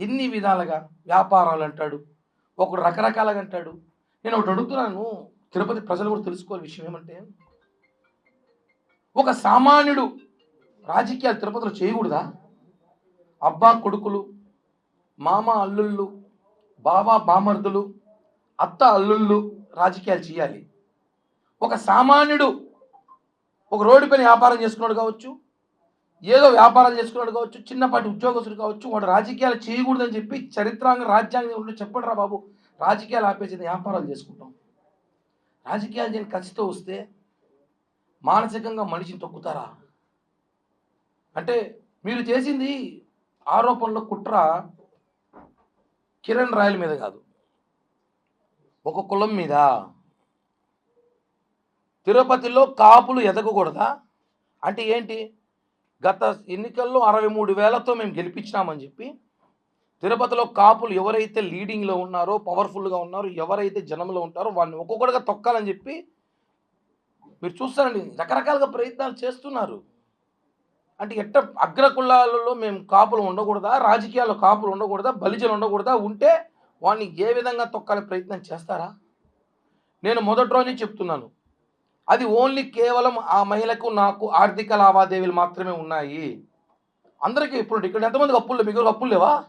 ఎన్ని విధాలుగా వ్యాపారాలు అంటాడు ఒకడు రకరకాలుగా అంటాడు. నేను ఒకటి అడుగుతున్నాను తిరుపతి ప్రజలు కూడా తెలుసుకోవాలి విషయం ఏమంటే ఒక సామాన్యుడు రాజకీయాలు తిరుపతిలో చేయకూడదా? అబ్బా కొడుకులు మామ అల్లుళ్ళు బావ బామర్దులు అత్త అల్లుళ్ళు రాజకీయాలు చేయాలి. ఒక సామాన్యుడు ఒక రోడ్డు పైన వ్యాపారం చేసుకున్నాడు కావచ్చు ఏదో వ్యాపారం చేసుకున్నాడు కావచ్చు చిన్నపాటి ఉద్యోగస్తుడు కావచ్చు వాడు రాజకీయాలు చేయకూడదని చెప్పి చరిత్రాంగ రాజ్యాంగం ఉంటే చెప్పండి రా బాబు? రాజకీయాలు ఆపేసి వ్యాపారాలు చేసుకుంటాం. రాజకీయాలు చేయని కసితో వస్తే మానసికంగా మనిషిని తొక్కుతారా? అంటే మీరు చేసింది ఆరోపణలో కుట్ర కిరణ్ రాయల మీద కాదు. ఒక కులం మీద. తిరుపతిలో కాపులు ఎదగకూడదా? అంటే ఏంటి? గత ఎన్నికల్లో అరవై మూడు వేలతో మేము గెలిపించినామని చెప్పి తిరుపతిలో కాపులు ఎవరైతే లీడింగ్లో ఉన్నారో పవర్ఫుల్గా ఉన్నారో ఎవరైతే జనంలో ఉంటారో వాళ్ళని ఒక్కొక్కటిగా తొక్కాలని చెప్పి మీరు చూస్తారండి. రకరకాలుగా ప్రయత్నాలు చేస్తున్నారు. అంటే ఎట్ట అగ్రకులాలలో మేము కాపులు ఉండకూడదా రాజకీయాల్లో కాపులు ఉండకూడదా బలిజలు ఉండకూడదా? ఉంటే వాడిని ఏ విధంగా తొక్కాలి ప్రయత్నం చేస్తారా? నేను మొదటి రోజు చెప్తున్నాను. అది ఓన్లీ కేవలం ఆ మహిళకు నాకు ఆర్థిక లావాదేవీలు మాత్రమే ఉన్నాయి. అందరికీ ఇప్పుడు ఇక్కడ ఎంతమందికి అప్పులు లేవు? మీకు అప్పులు లేవా?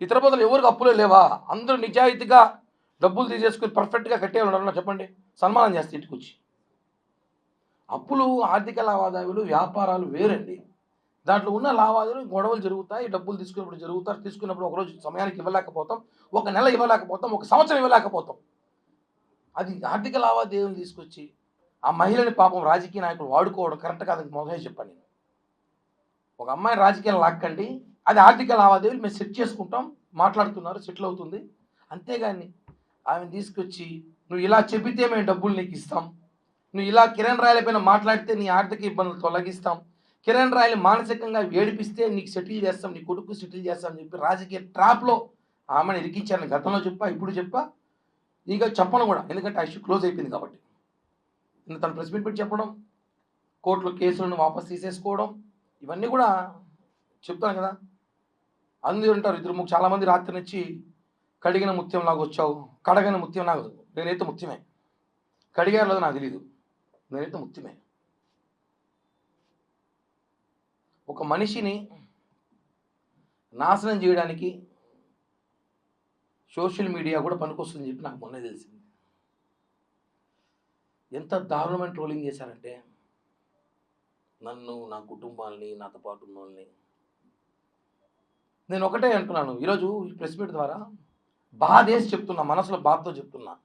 ఇతర బదులు ఎవరికి అప్పులే లేవా? అందరూ నిజాయితీగా డబ్బులు తీసేసుకుని పర్ఫెక్ట్గా కట్టేవాళ్ళు చెప్పండి. సన్మానం చేస్తే ఇంటికి వచ్చి అప్పులు ఆర్థిక లావాదేవీలు వ్యాపారాలు వేరండి. దాంట్లో ఉన్న లావాదేవీలు గొడవలు జరుగుతాయి డబ్బులు తీసుకున్నప్పుడు జరుగుతారు తీసుకున్నప్పుడు ఒకరోజు సమయానికి ఇవ్వలేకపోతాం ఒక నెల ఇవ్వలేకపోతాం ఒక సంవత్సరం ఇవ్వలేకపోతాం. అది ఆర్థిక లావాదేవీలు తీసుకొచ్చి ఆ మహిళని పాపం రాజకీయ నాయకులు వాడుకోవడం కరెక్ట్ కాదు మొదలై చెప్పాను నేను. ఒక అమ్మాయిని రాజకీయాలు లాక్కండి అది ఆర్థిక లావాదేవీలు మేము సెట్ చేసుకుంటాం మాట్లాడుతున్నారు సెటిల్ అవుతుంది. అంతేగాని ఆమెను తీసుకొచ్చి నువ్వు ఇలా చెబితే మేము డబ్బులు నీకు ఇస్తాం. నువ్వు ఇలా కిరణ్ రాయల పైన మాట్లాడితే నీ ఆర్థిక ఇబ్బందులు తొలగిస్తాం. కిరణ్ రాయలు మానసికంగా ఏడిపిస్తే నీకు సెటిల్ చేస్తాం నీ కొడుకు సెటిల్ చేస్తాం అని చెప్పి రాజకీయ ట్రాప్లో ఆమెను ఇరికించాను గతంలో చెప్పా ఇప్పుడు చెప్పా. ఇంకా చెప్పను కూడా ఎందుకంటే ఆ ఇష్యూ క్లోజ్ అయిపోయింది కాబట్టి. తను ప్రెస్ మీట్ పెట్టి చెప్పడం కోర్టులో కేసులను వాపస్ తీసేసుకోవడం ఇవన్నీ కూడా చెప్తాను కదా. అందరూ ఉంటారు ఇద్దరు ముగ్గురు చాలామంది రాత్రి నుంచి కడిగిన ముత్యం లాగా వచ్చావు కడగిన ముత్యం నాకు నేనైతే ముత్యమే. కడిగారు లేదో నాకు తెలియదు నేనైతే ముత్యమే. ఒక మనిషిని నాశనం చేయడానికి సోషల్ మీడియా కూడా పనికొస్తుందని చెప్పి నాకు మొన్నే తెలిసింది. ఎంత దారుణమైన ట్రోలింగ్ చేశారంటే నన్ను నా కుటుంబాల్ని నాతో పాటు ఉన్న వాళ్ళని నేను ఒకటే అంటున్నాను. ఈరోజు ఈ ప్రెస్ మీట్ ద్వారా బాధేసి చెప్తున్నా మనసులో బాధతో చెప్తున్నా.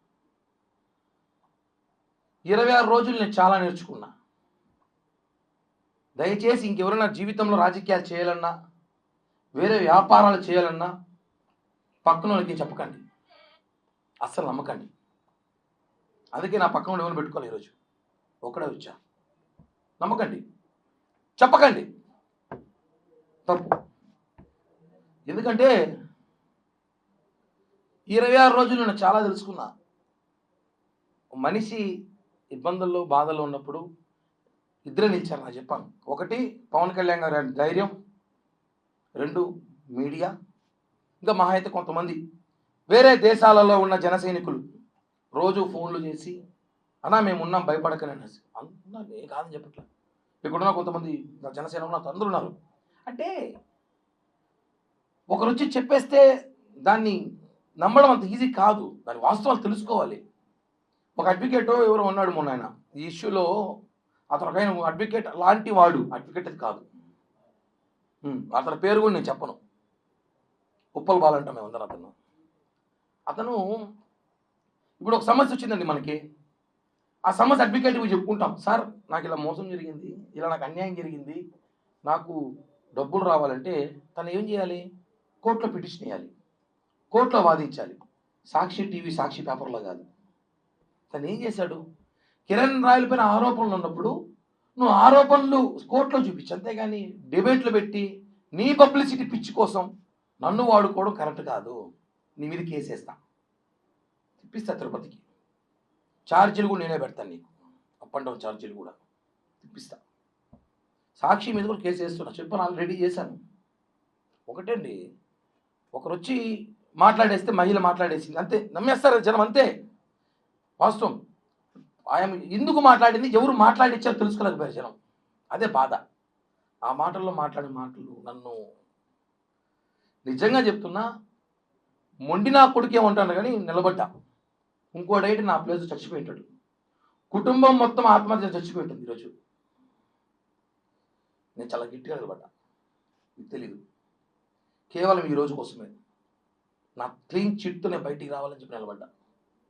ఇరవై ఆరు రోజులు నేను చాలా నేర్చుకున్నా. దయచేసి ఇంకెవరైనా జీవితంలో రాజకీయాలు చేయాలన్నా వేరే వ్యాపారాలు చేయాలన్నా పక్కన వాళ్ళకి చెప్పకండి. అస్సలు నమ్మకండి. అందుకే నా పక్కన ఎవరు పెట్టుకోవాలి ఈరోజు. ఒకడే వచ్చా? నమ్మకండి. చెప్పకండి. తప్పు. ఎందుకంటే ఇరవై ఆరు రోజులు నేను చాలా తెలుసుకున్నా. మనిషి ఇబ్బందుల్లో బాధల్లో ఉన్నప్పుడు ఇద్దరే నిలిచారు నాకు చెప్పాను. ఒకటి పవన్ కళ్యాణ్ గారి ధైర్యం. రెండు మీడియా. ఇంకా మహా అయితే కొంతమంది. వేరే దేశాలలో ఉన్న జన సైనికులు. రోజు ఫోన్లు చేసి అన్నా మేము ఉన్నాం భయపడకనేసి అనేసి. అంటున్నా నేను కాదని చెప్పట్లే. ఇక్కడున్న కొంతమంది నా జనసేన ఉన్న అందరూ ఉన్నారు. అంటే ఒకరు వచ్చి చెప్పేస్తే దాన్ని నమ్మడం అంత ఈజీ కాదు. దాని వాస్తవాలు తెలుసుకోవాలి. ఒక అడ్వకేట్ ఎవరో ఉన్నాడు మొన్న ఆయన. ఈ ఇష్యూలో అతను ఒక ఆయన అడ్వకేట్ లాంటి వాడు. అడ్వకేట్ అది కాదు. అతని పేరు కూడా నేను చెప్పను. ఉప్పల్ బాలంట మేము అందరం అతను. అతను ఇప్పుడు ఒక సమస్య వచ్చిందండి మనకి. ఆ సమస్య అడ్వకేట్కి చెప్పుకుంటాం. సార్ నాకు ఇలా మోసం జరిగింది. ఇలా నాకు అన్యాయం జరిగింది. నాకు డబ్బులు రావాలంటే తను ఏం చేయాలి? కోర్టులో పిటిషన్ వేయాలి. కోర్టులో వాదించాలి. సాక్షి టీవీ సాక్షి పేపర్లో కాదు. తను ఏం చేశాడు? కిరణ్ రాయల పైన ఆరోపణలు ఉన్నప్పుడు నువ్వు ఆరోపణలు కోర్టులో చూపించు. అంతేగాని డిబేట్లు పెట్టి నీ పబ్లిసిటీ పిచ్చి కోసం నన్ను వాడుకోవడం కరెక్ట్ కాదు. నీ మీద కేసేస్తా తిప్పిస్తా తిరుపతికి. ఛార్జీలు కూడా నేనే పెడతాను నీకు. అప్ అండ్ డౌన్ ఛార్జీలు కూడా. తిప్పిస్తా. సాక్షి మీద కూడా కేసు వేస్తున్నా. చెప్పాను ఆల్రెడీ చేశాను. ఒకటండి ఒకరు వచ్చి మాట్లాడేస్తే మహిళ మాట్లాడేసింది. అంతే నమ్మేస్తారు జనం అంతే. వాస్తవం. ఆయన ఎందుకు మాట్లాడింది ఎవరు మాట్లాడించారో తెలుసుకోలేకపోయారు జనం. అదే బాధ. ఆ మాటల్లో మాట్లాడే మాటలు నన్ను నిజంగా చెప్తున్నా మొండి నా కొడుకేమంటాను కానీ నిలబడ్డా. ఇంకోడైతే నా ప్లేస్ చచ్చిపోయింటాడు. కుటుంబం మొత్తం ఆత్మహత్య చచ్చిపోయి ఉంటుంది ఈరోజు. నేను చాలా గట్టిగా నిలబడ్డా. మీకు తెలీదు. కేవలం ఈ రోజు కోసమే. నా క్లీన్ చిట్తో నేను బయటికి రావాలని చెప్పి నిలబడ్డా.